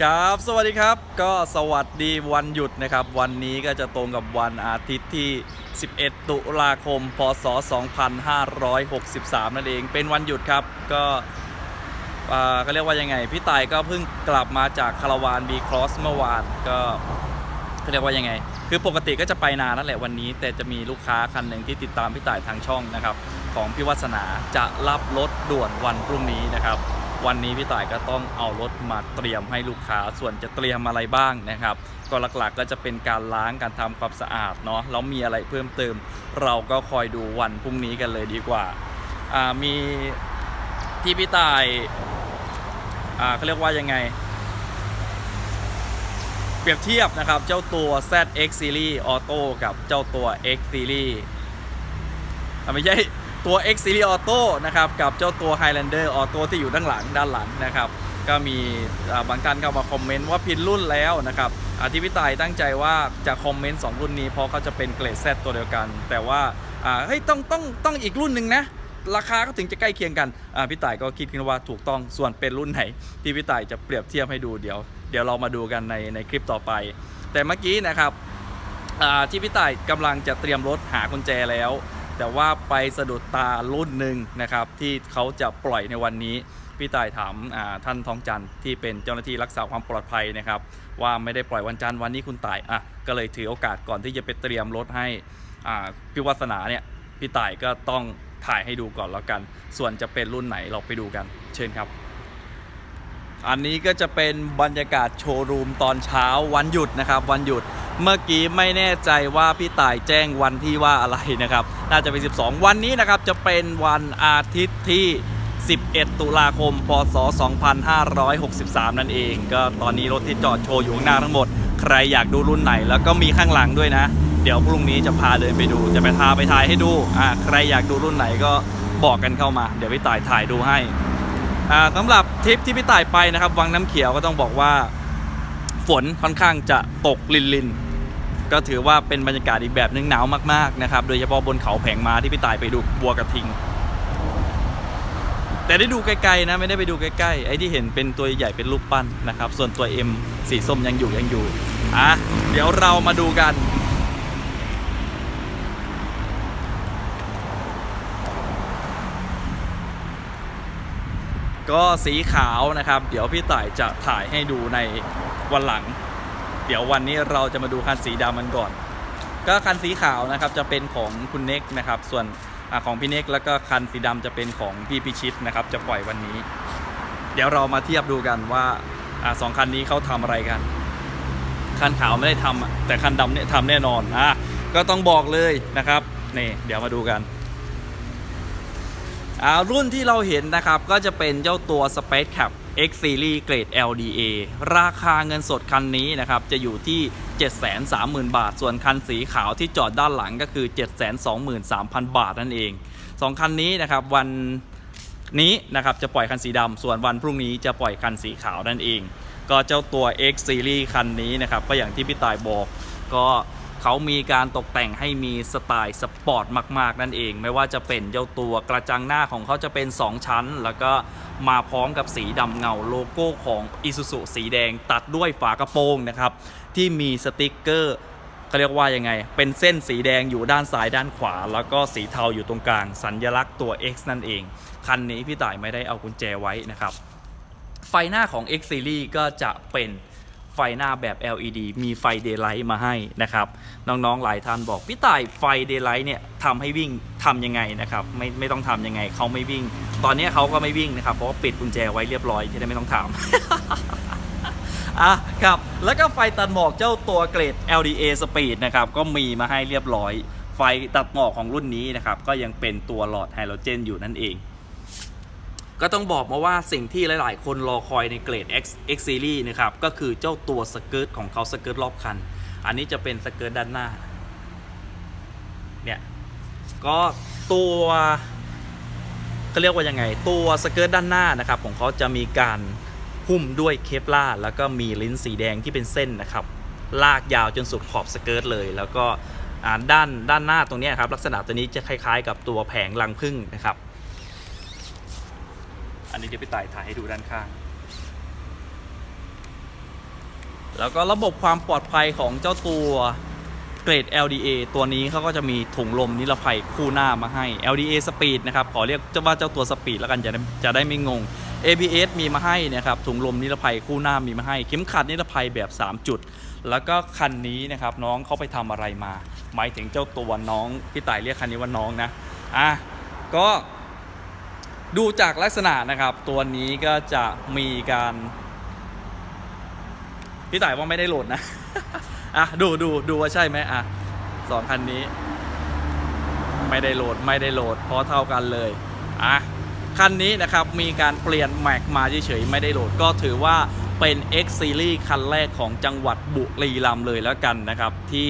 ครับสวัสดีครับก็สวัสดีวันหยุดนะครับ วันนี้ก็จะตรงกับวันอาทิตย์ที่ 11 ตุลาคม พศ 2563 นั่นเอง เป็นวันหยุดครับ ก็อ่าก็เรียกว่ายังไง พี่ต่ายก็เพิ่งกลับมาจากคาราวานบีครอสเมื่อวานก็เขาเรียกว่ายังไง คือปกติก็จะไปนานนั่นแหละวันนี้ แต่จะมีลูกค้าคันหนึ่งที่ติดตามพี่ต่ายทางช่องนะครับ ของพี่วัสนาจะรับรถด่วนวันพรุ่งนี้นะครับ วันนี้พี่ต่ายก็ต้องเอารถมาเตรียมให้ลูกค้าส่วนจะเตรียมอะไรบ้างนะครับ ก็หลักๆก็จะเป็นการล้างการทำความสะอาดเนาะแล้วมีอะไรเพิ่มเติม เราก็คอยดูวันพรุ่งนี้กันเลยดีกว่าอ่ามีที่พี่ต่ายอ่าเขาเรียกว่ายังไง เปรียบเทียบนะครับ เจ้าตัว ZX Series Auto กับเจ้าตัว X Series ไม่ใช่ ตัว X Series Auto นะครับกับเจ้าตัว Highlander Auto ที่อยู่ด้านหลังด้านหลังนะครับก็มีบางท่านเข้ามาคอมเมนต์ว่าผิดรุ่นแล้วนะครับอาที่พี่ตายตั้งใจว่าจะคอมเมนต์2รุ่นนี้เพราะเขาจะเป็นเกรด Z ตัวเดียวกัน แต่ว่าอ่าเฮ้ยต้องต้องต้องอีกรุ่นหนึ่งนะราคาก็ถึงจะใกล้เคียงกันอ่าพี่ต่ายก็คิดขึ้นว่าถูกต้องส่วนเป็นรุ่นไหน ที่พี่ต่ายจะเปรียบเทียบให้ดูเดี๋ยว เดี๋ยวเรามาดูกันในในคลิปต่อไป แต่เมื่อกี้นะครับอ่าที่พี่ต่ายกำลังจะเตรียมรถหากุญแจแล้ว แต่ว่าไปสะดุดตารุ่นหนึ่งนะครับ ที่เขาจะปล่อยในวันนี้ พี่ต่ายถามท่านทองจันทร์ที่เป็นเจ้าหน้าที่รักษาความปลอดภัยนะครับ ว่าไม่ได้ปล่อยวันจันทร์วันนี้คุณต่ายอะก็เลยถือโอกาสก่อนที่จะไปเตรียมรถให้พี่วัสนาเนี่ยพี่ต่ายก็ต้องถ่ายให้ดูก่อนแล้วกัน ส่วนจะเป็นรุ่นไหนเราไปดูกัน เชิญครับ อันนี้ก็จะเป็นบรรยากาศโชว์รูมตอนเช้าวันหยุดนะครับ วันหยุด เมื่อกี้ไม่แน่ใจว่าพี่ต่ายแจ้งวันที่ว่าอะไรนะครับ น่าจะเป็น 12 วันนี้นะครับจะเป็นวันอาทิตย์ที่ 11 ตุลาคม พศ 2563 นั่นเอง ก็ตอนนี้รถที่จอดโชว์อยู่ข้างหน้าทั้งหมด ใครอยากดูรุ่นไหน แล้วก็มีข้างหลังด้วยนะ เดี๋ยวพรุ่งนี้จะพาเดินไปดู จะไปพาไปถ่ายให้ดูอ่าใครอยากดูรุ่นไหนก็บอกกันเข้ามา เดี๋ยวพี่ต่ายถ่ายดูให้อ่าสำหรับทริปที่พี่ต่ายไปนะครับ วังน้ำเขียวก็ต้องบอกว่า ฝนค่อนข้างจะตกลินลินก็ถือว่าเป็นบรรยากาศอีกแบบนึงหนาวมากๆนะครับโดยเฉพาะบนเขาแผงมาที่พี่ตายไปดูบัวกระทิง แต่ได้ดูไกลๆนะไม่ได้ไปดูใกล้ๆไอ้ที่เห็นเป็นตัวใหญ่เป็นรูปปั้นนะครับ ส่วนตัว M สีส้มยังอยู่ยังอยู่อะเดี๋ยวเรามาดูกัน ก็สีขาวนะครับ เดี๋ยวพี่ต่ายจะถ่ายให้ดูในวันหลัง เดี๋ยววันนี้เราจะมาดูคันสีดำมันก่อน ก็คันสีขาวนะครับจะเป็นของคุณเน็กนะครับ ส่วนอของพี่เน็กแล้วก็คันสีดำจะเป็นของพี่พิชิตนะครับ จะปล่อยวันนี้ เดี๋ยวเรามาเทียบดูกันว่าอสองคันนี้เขาทำอะไรกัน คันขาวไม่ได้ทำแต่คันดำเนี่ยทำแน่นอนอะก็ต้องบอกเลยนะครับนี่เดี๋ยวมาดูกัน รุ่นที่เราเห็นนะครับ ก็จะเป็นเจ้าตัว Space Cap X Series เกรด LDA ราคาเงินสดคันนี้นะครับ จะอยู่ที่ 730,000 บาท ส่วนคันสีขาวที่จอดด้านหลังก็คือ 723,000 บาทนั่นเองสองคันนี้นะครับวันนี้นะครับจะปล่อยคันสีดำส่วนวันพรุ่งนี้จะปล่อยคันสีขาวนั่นเอง ก็เจ้าตัว X Series คันนี้นะครับก็อย่างที่พี่ตายบอกก็ เขามีการตกแต่งให้มีสไตล์สปอร์ตมาก ๆ นั่นเอง ไม่ว่าจะเป็นเจ้าตัวกระจังหน้าของเขาจะเป็น 2 ชั้น แล้วก็มาพร้อมกับสีดำเงาโลโก้ของ Isuzu สีแดงตัดด้วยฝากระโปรงนะครับ ที่มีสติกเกอร์เขาเรียกว่ายังไง เป็นเส้นสีแดงอยู่ด้านซ้ายด้านขวา แล้วก็สีเทาอยู่ตรงกลาง สัญลักษณ์ตัว X นั่นเอง คันนี้พี่ต่ายไม่ได้เอากุญแจไว้นะครับ ไฟหน้าของ X Series ก็จะเป็น ไฟหน้าแบบ LED มีไฟ Daylight มาให้นะครับ น้องๆหลายท่านบอก พี่ต่ายไฟ Daylight เนี่ยทำให้วิ่งทำยังไงนะครับไม่ไม่ต้องทำยังไงเขาไม่วิ่ง ตอนนี้เขาก็ไม่วิ่งนะครับ เพราะว่าปิดกุญแจไว้เรียบร้อยจะได้ไม่ต้องถามอะครับ แล้วก็ไฟตัดหมอกเจ้าตัวเกรด LDA Speed นะครับ ก็มีมาให้เรียบร้อย ไฟตัดหมอกของรุ่นนี้นะครับ ก็ยังเป็นตัวหลอดไฮโดรเจนอยู่นั่นเอง ก็ต้องบอกมาว่าสิ่งที่หลาย ๆ คนรอคอยในเกรด X X Series นะครับ ก็คือเจ้าตัวสเกิร์ตของเขาสเกิร์ตรอบคัน อันนี้จะเป็นสเกิร์ตด้านหน้า เนี่ย ก็ตัวก็เรียกว่ายังไง ตัวสเกิร์ตด้านหน้านะครับ ของเขาจะมีการหุ้มด้วยเคปลาร์แล้วก็มีลิ้นสีแดงที่เป็นเส้นนะครับ ลากยาวจนสุดขอบสเกิร์ตเลย แล้วก็ด้านด้านหน้าตรงนี้ครับลักษณะตัวนี้จะคล้าย ๆ กับตัวแผงรังผึ้งนะครับ อันนี้เดี๋ยวพี่ต่ายถ่ายให้ดูด้านข้าง แล้วก็ระบบความปลอดภัยของเจ้าตัวเกรด LDA ตัวนี้เขาก็จะมีถุงลมนิรภัยคู่หน้ามาให้ LDA Speed นะครับ ขอเรียกเจ้าว่าเจ้าตัว Speed แล้วกันจะจะได้ไม่งง ABS มีมาให้นะครับ ถุงลมนิรภัยคู่หน้ามีมาให้ เข็มขัดนิรภัยแบบ 3 จุด แล้วก็คันนี้นะครับน้องเขาไปทำอะไรมา หมายถึงเจ้าตัวน้อง พี่ต่ายเรียกคันนี้ว่าน้องนะ อะ ก็ ดูจากลักษณะนะครับ ตัวนี้ก็จะมีการพี่ต่ายว่าไม่ได้โหลดนะ อะ ดูดูดูว่าใช่ไหมอะสองคันนี้ ไม่ได้โหลดไม่ได้โหลดเพราะเท่ากันเลย อะ คันนี้นะครับมีการเปลี่ยนแม็กมาเฉยๆไม่ได้โหลดก็ถือว่าเป็น X Series คันแรกของจังหวัดบุรีรัมย์เลยแล้วกันนะครับ ที่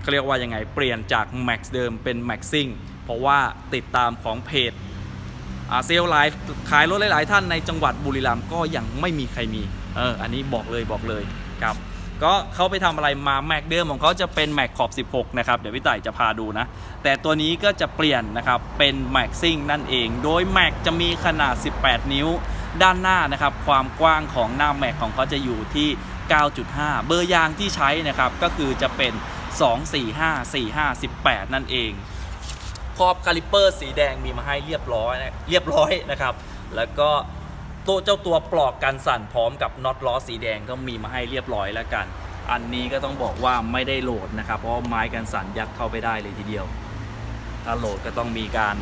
เขาเรียกว่ายังไงเปลี่ยนจาก Max เดิมเป็น Maxing เพราะว่าติดตามของเพจ เซลล์หลายขายรถหลาย ๆ ท่านในจังหวัดบุรีรัมย์ก็ยังไม่มีใครมีเอออันนี้บอกเลยบอกเลยครับก็เขาไปทำอะไรมาแม็กเดิมของเขาจะเป็นแม็กขอบ 16 นะครับ เดี๋ยวพี่ต่ายจะพาดูนะ แต่ตัวนี้ก็จะเปลี่ยนนะครับ เป็นแม็กซิ่งนั่นเอง โดยแม็กจะมีขนาด 18 นิ้ว ด้านหน้านะครับ ความกว้างของหน้าแม็กของเขาจะอยู่ที่ 9.5 เบอร์ยางที่ใช้นะครับ ก็คือจะเป็น 245 45 18 นั่นเอง ครอบคาลิเปอร์สีแดงมีมาให้เรียบร้อยนะเรียบร้อยนะครับ แล้วก็ตัวเจ้าตัวปลอกกันสั่นพร้อมกับน็อตล้อสีแดงก็มีมาให้เรียบร้อยแล้วกัน อันนี้ก็ต้องบอกว่าไม่ได้โหลดนะครับ เพราะไม้กันสั่นยัดเข้าไปได้เลยทีเดียว ถ้าโหลดก็ต้องมีการ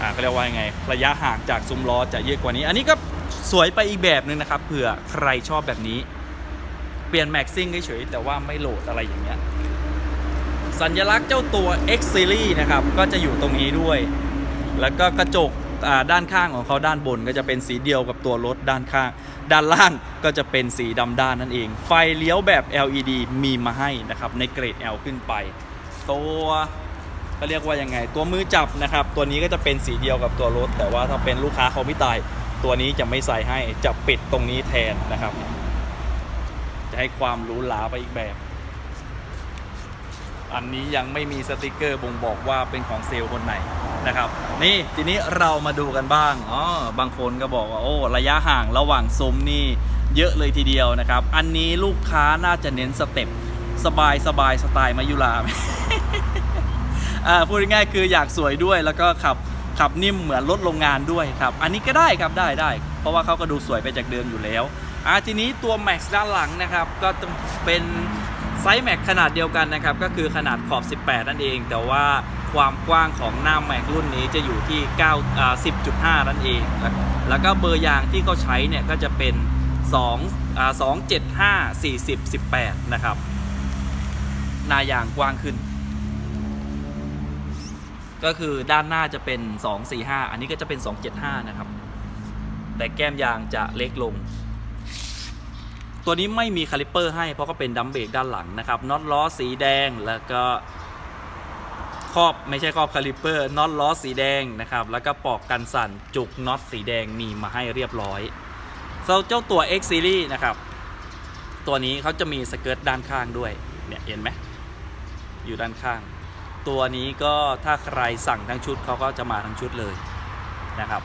อ่าเขาเรียกว่ายังไง ระยะห่างจากซุ้มล้อจะเยอะกว่านี้ อันนี้ก็สวยไปอีกแบบหนึ่งนะครับเผื่อใครชอบแบบนี้ เปลี่ยนแม็กซิ่งเฉยๆแต่ว่าไม่โหลดอะไรอย่างเงี้ย สัญลักษณ์เจ้าตัว X Series นะครับก็จะอยู่ตรงนี้ด้วย แล้วก็กระจกด้านข้างของเขาด้านบนก็จะเป็นสีเดียวกับตัวรถด้านข้าง ด้านล่างก็จะเป็นสีดำด้านนั่นเอง ไฟเลี้ยวแบบ LED มีมาให้นะครับในเกรด L ขึ้นไป ตัวก็เรียกว่ายังไง ตัวมือจับนะครับ ตัวนี้ก็จะเป็นสีเดียวกับตัวรถ แต่ว่าถ้าเป็นลูกค้าเขาไม่ตาย ตัวนี้จะไม่ใส่ให้จะปิดตรงนี้แทนนะครับ จะให้ความหรูหราไปอีกแบบ อันนี้ยังไม่มีสติกเกอร์บ่งบอกว่าเป็นของเซลล์คนไหนนะครับ นี่ทีนี้เรามาดูกันบ้างอ๋อบางคนก็บอกว่าโอ้ระยะห่างระหว่างซุ้มนี่เยอะเลยทีเดียวนะครับ อันนี้ลูกค้าน่าจะเน้นสเต็ปสบายสบายสไตล์มายุราอ่าพูดง่ายๆคืออยากสวยด้วยแล้วก็ขับขับนิ่มเหมือนรถโรงงานด้วยครับ อันนี้ก็ได้ครับได้ได้ เพราะว่าเขาก็ดูสวยไปจากเดิมอยู่แล้วอ่าทีนี้ตัว Max ด้านหลังนะครับ ก็เป็น ไซส์ Max ขนาดเดียวกันนะครับ ก็คือขนาดขอบ 18 นั่นเอง แต่ว่าความกว้างของหน้า Max รุ่นนี้จะอยู่ที่9อ่า10.5 นั่นเองแล้วแล้วก็เบอร์ยางที่เขาใช้เนี่ยก็จะเป็น2อ่า275 40 18 นะครับ หน้ายางกว้างขึ้น ก็คือด้านหน้าจะเป็น 245 อันนี้ก็จะเป็น 275 นะครับ แต่แก้มยางจะเล็กลง ตัวนี้ไม่มีคาลิปเปอร์ให้เพราะก็เป็นดัมเบรกด้านหลังนะครับน็อตล้อสีแดงแล้วก็ครอบไม่ใช่ครอบคาลิปเปอร์น็อตล้อสีแดงนะครับแล้วก็ปอกกันสั่นจุกน็อตสีแดงมีมาให้เรียบร้อยสำหรับเจ้าตัว X Series นะครับ ตัวนี้เขาจะมีสเกิร์ตด้านข้างด้วยเนี่ยเห็นไหมอยู่ด้านข้าง ตัวนี้ก็ถ้าใครสั่งทั้งชุดเขาก็จะมาทั้งชุดเลยนะครับ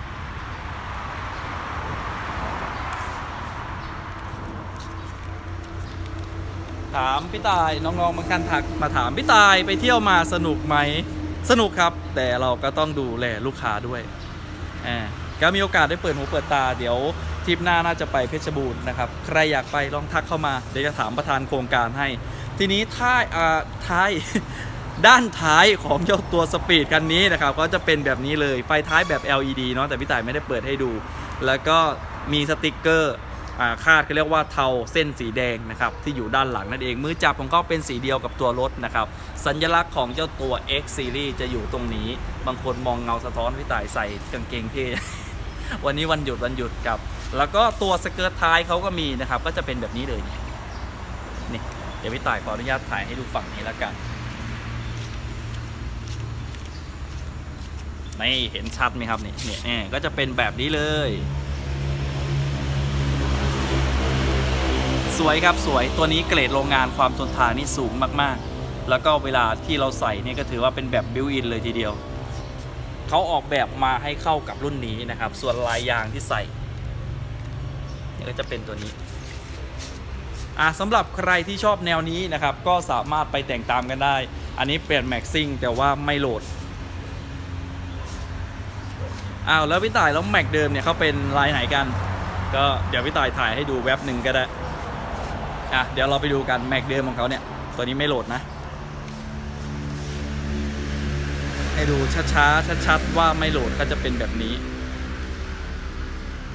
ถามพี่ตายน้องๆบางท่านทักมาถามพี่ตายไปเที่ยวมาสนุกไหมสนุกครับ แต่เราก็ต้องดูแลลูกค้าด้วยอ่าก็มีโอกาสได้เปิดหูเปิดตาเดี๋ยวทริปหน้าน่าจะไปเพชรบูรณ์นะครับใครอยากไปลองทักเข้ามาเดี๋ยวจะถามประธานโครงการให้ ทีนี้ท้ายอ่าท้ายด้านท้ายของเจ้าตัวสปีดคันนี้นะครับก็จะเป็นแบบนี้เลยไฟท้ายแบบ LED เนาะแต่พี่ต่ายไม่ได้เปิดให้ดู แล้วก็มีสติกเกอร์ คาดเขาเรียกว่าเทาเส้นสีแดงนะครับที่อยู่ด้านหลังนั่นเองมือจับของเขาเป็นสีเดียวกับตัวรถนะครับสัญลักษณ์ของเจ้าตัว X Series จะอยู่ตรงนี้ บางคนมองเงาสะท้อนพี่ต่ายใส่กางเกงเท่วันนี้วันหยุดวันหยุดกับ แล้วก็ตัวสเกิร์ตท้ายเขาก็มีนะครับ ก็จะเป็นแบบนี้เลยนี่เดี๋ยวพี่ต่ายขออนุญาตถ่ายให้ดูฝั่งนี้แล้วกันไม่เห็นชัดไหมครับนี่นี่ยเนี่ยก็จะเป็นแบบนี้เลย สวยครับสวยตัวนี้เกรดโรงงานความทนทานนี่สูงมากๆ แล้วก็เวลาที่เราใส่เนี่ยก็ถือว่าเป็นแบบบิวอินเลยทีเดียว เขาออกแบบมาให้เข้ากับรุ่นนี้นะครับ ส่วนลายยางที่ใส่เนี่ยก็จะเป็นตัวนี้อะสำหรับใครที่ชอบแนวนี้นะครับ ก็สามารถไปแต่งตามกันได้ อันนี้เปลี่ยนแม็กซิ่งแต่ว่าไม่โหลดอ้าวแล้วพี่ต่ายแล้วแม็กเดิมเนี่ยเขาเป็นลายไหนกัน ก็เดี๋ยวพี่ต่ายถ่ายให้ดูแว็บหนึ่งก็ได้ อะเดี๋ยวเราไปดูกันแม็กเดิมของเขาเนี่ย ตัวนี้ไม่โหลดนะ ให้ดูช้าๆชัดๆว่าไม่โหลดก็จะเป็นแบบนี้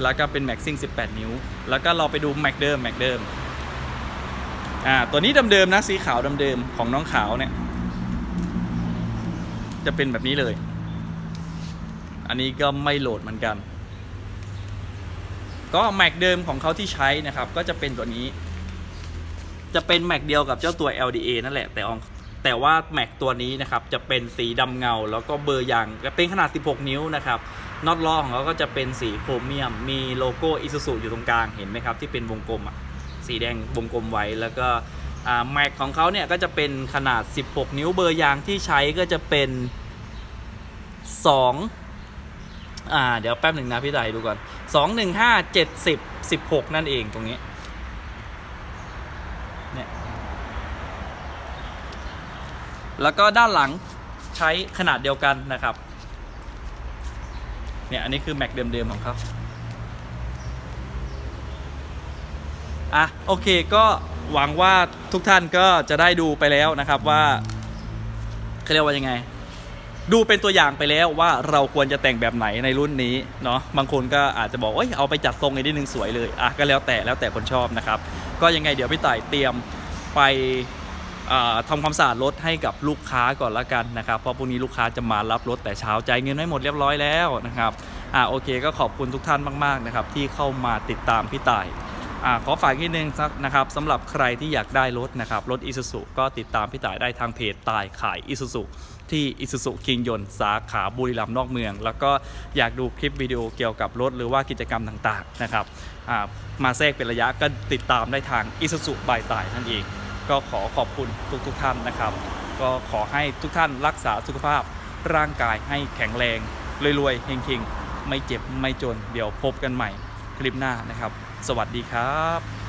แล้วก็เป็นแม็กซิ่ง18 นิ้ว แล้วก็เราไปดูแม็กเดิมแม็กเดิมอ่าตัวนี้เดิมๆนะสีขาวเดิมๆของน้องขาวเนี่ยจะเป็นแบบนี้เลย อันนี้ก็ไม่โหลดเหมือนกัน ก็แม็กเดิมของเขาที่ใช้นะครับ ก็จะเป็นตัวนี้ จะเป็นแม็กเดียวกับเจ้าตัว LDA นั่นแหละ แต่อองแต่ว่าแม็กตัวนี้นะครับจะเป็นสีดำเงา แล้วก็เบอร์ยางเป็นขนาด 16 นิ้วนะครับน็อตล้อของเขาก็จะเป็นสีโครเมียม มีโลโก้อิซูซุอยู่ตรงกลางเห็นไหมครับ ที่เป็นวงกลมอะสีแดงวงกลมไว้แล้วก็แม็กของเขาเนี่ยก็จะเป็นขนาด 16 นิ้วเบอร์ยางที่ใช้ก็จะเป็น2อ่าเดี๋ยวแป๊บหนึ่งนะพี่ไดดูก่อน 2 1 5 7 10 16 นั่นเองตรงนี้ เนี่ย แล้วก็ด้านหลังใช้ขนาดเดียวกันนะครับ เนี่ยอันนี้คือแม็กเดิมๆของเขาอะโอเคก็หวังว่าทุกท่านก็จะได้ดูไปแล้วนะครับว่าเขาเรียกว่ายังไง ดูเป็นตัวอย่างไปแล้วว่าเราควรจะแต่งแบบไหนในรุ่นนี้เนาะบางคนก็อาจจะบอกว่าเอาไปจัดทรงในนิดนึงสวยเลยอะก็แล้วแต่แล้วแต่คนชอบนะครับ ก็ยังไงเดี๋ยวพี่ต่ายเตรียมไป อ่าทำความสะอาดรถให้กับลูกค้าก่อนละกันนะครับ เพราะพรุ่งนี้ลูกค้าจะมารับรถแต่เช้าใจเงินให้หมดเรียบร้อยแล้วนะครับอ่าโอเคก็ขอบคุณทุกท่านมากๆนะครับที่เข้ามาติดตามพี่ต่ายอ่าขอฝากนิดนึงสักนะครับสำหรับใครที่อยากได้รถนะครับรถอีซูซุก็ติดตามพี่ต่ายได้ทางเพจตายขายอีซูซุที่อีซูซุคิงยนสาขาบุรีรัมย์นอกเมือง แล้วก็อยากดูคลิปวิดีโอเกี่ยวกับรถหรือว่ากิจกรรมต่างๆนะครับมาแทรกเป็นระยะก็ติดตามได้ทางอีซูซุบายตายนั่นเอง ก็ขอขอบคุณทุกทุกท่านนะครับ ก็ขอให้ทุกท่านรักษาสุขภาพร่างกายให้แข็งแรงรวยๆเฮงๆ ไม่เจ็บไม่จน เดี๋ยวพบกันใหม่คลิปหน้านะครับ สวัสดีครับ